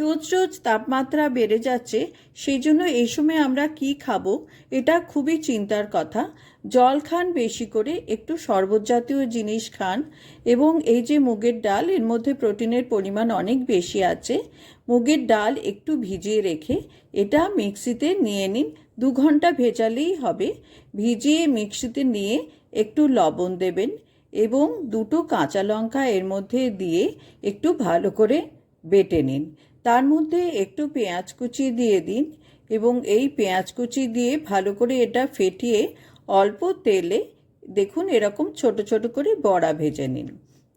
রোজ রোজ তাপমাত্রা বেড়ে যাচ্ছে, সেই জন্য এই সময় আমরা কি খাব, এটা খুবই চিন্তার কথা। জল খান বেশি করে, একটু শরবত জাতীয় জিনিস খান এবং এই যে মুগের ডাল, এর মধ্যে প্রোটিনের পরিমাণ অনেক বেশি আছে, মুগের ডাল একটু ভিজিয়ে রেখে এটা মিক্সিতে নিয়ে নিন, দু ঘণ্টা ভেজালেই হবে। ভিজিয়ে মিক্সিতে নিয়ে একটু লবণ দেবেন এবং দুটো কাঁচা লঙ্কা এর মধ্যে দিয়ে একটু ভালো করে বেটে নিন। তার মধ্যে একটু পেঁয়াজ কুচি দিয়ে দিন এবং এই পেঁয়াজ কুচি দিয়ে ভালো করে এটা ফেটিয়ে অল্প তেলে দেখুন এরকম ছোট ছোট করে বড়া ভেজে নিন।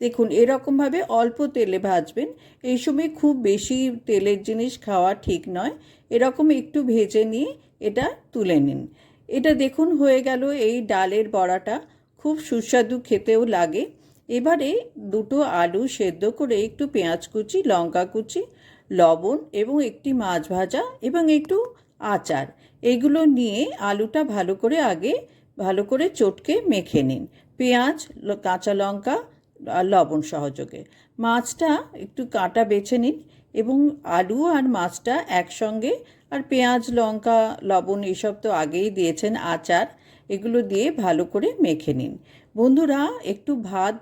দেখুন এরকমভাবে অল্প তেলে ভাজবেন। এই সময় খুব বেশি তেলের জিনিস খাওয়া ঠিক নয়। এরকম একটু ভেজে নিয়ে এটা তুলে নিন। এটা দেখুন হয়ে গেল এই ডালের বড়াটা। খুব সুস্বাদু খেতেও লাগে। এবারে দুটো আলু সেদ্ধ করে একটু পেঁয়াজ কুচি, লঙ্কা কুচি, লবণ এবং একটি মাছ ভাজা এবং একটু আচার। এগুলো নিয়ে আলুটা ভালো করে আগে ভালো করে চটকে মেখে নিন। পেঁয়াজ কাঁচা লঙ্কা আর লবণ সহযোগে। মাছটা একটু কাঁটা বেছে নিন এবং আলু আর মাছটা একসঙ্গে আর পেঁয়াজ, লঙ্কা, লবণ এসব তো আগেই দিয়েছেন আচার, এগুলো দিয়ে ভালো করে মেখে নিন। বন্ধুরা, একটু ভাত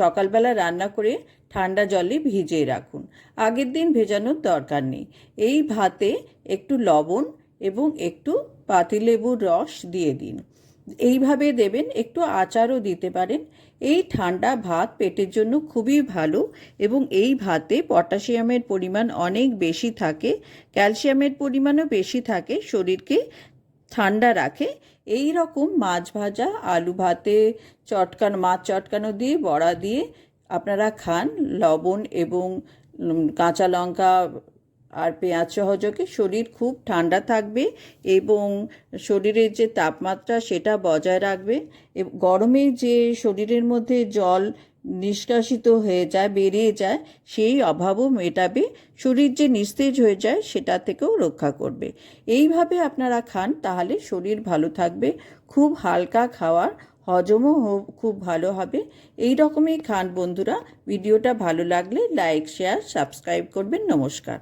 সকালবেলা রান্না করে ঠান্ডা জলে ভিজিয়ে রাখুন। আগের দিন ভেজানোর দরকার নেই। এই ভাতে একটু লবণ এবং একটু পাতিলেবুর রস দিয়ে দিন। এইভাবে দেবেন, একটু আচারও দিতে পারেন। এই ঠান্ডা ভাত পেটের জন্য খুবই ভালো এবং এই ভাতে পটাশিয়ামের পরিমাণ অনেক বেশি থাকে। ক্যালসিয়ামের পরিমাণও বেশি থাকে, শরীরকে ঠান্ডা রাখে। এই রকম মাছ ভাজা, আলু ভাতে, চটকান, মাছ চটকানো দিয়ে, বড়া দিয়ে আপনারা খান। লবণ এবং কাঁচা লঙ্কা আর পেঁয়াজ সহযোগে শরীর খুব ঠান্ডা থাকবে এবং শরীরের যে তাপমাত্রা সেটা বজায় রাখবে। গরমে যে শরীরের মধ্যে জল নিষ্কাশিত হয়ে যায়, বেরিয়ে যায়, সেই অভাবও মেটাবে। শরীর যে নিস্তেজ হয়ে যায় সেটা থেকেও রক্ষা করবে। এইভাবে আপনারা খান, তাহলে শরীর ভালো থাকবে। খুব হালকা খাওয়ার হজমও খুব ভালো হবে। এই রকমই খান বন্ধুরা। ভিডিওটা ভালো লাগলে লাইক, শেয়ার, সাবস্ক্রাইব করবেন। নমস্কার।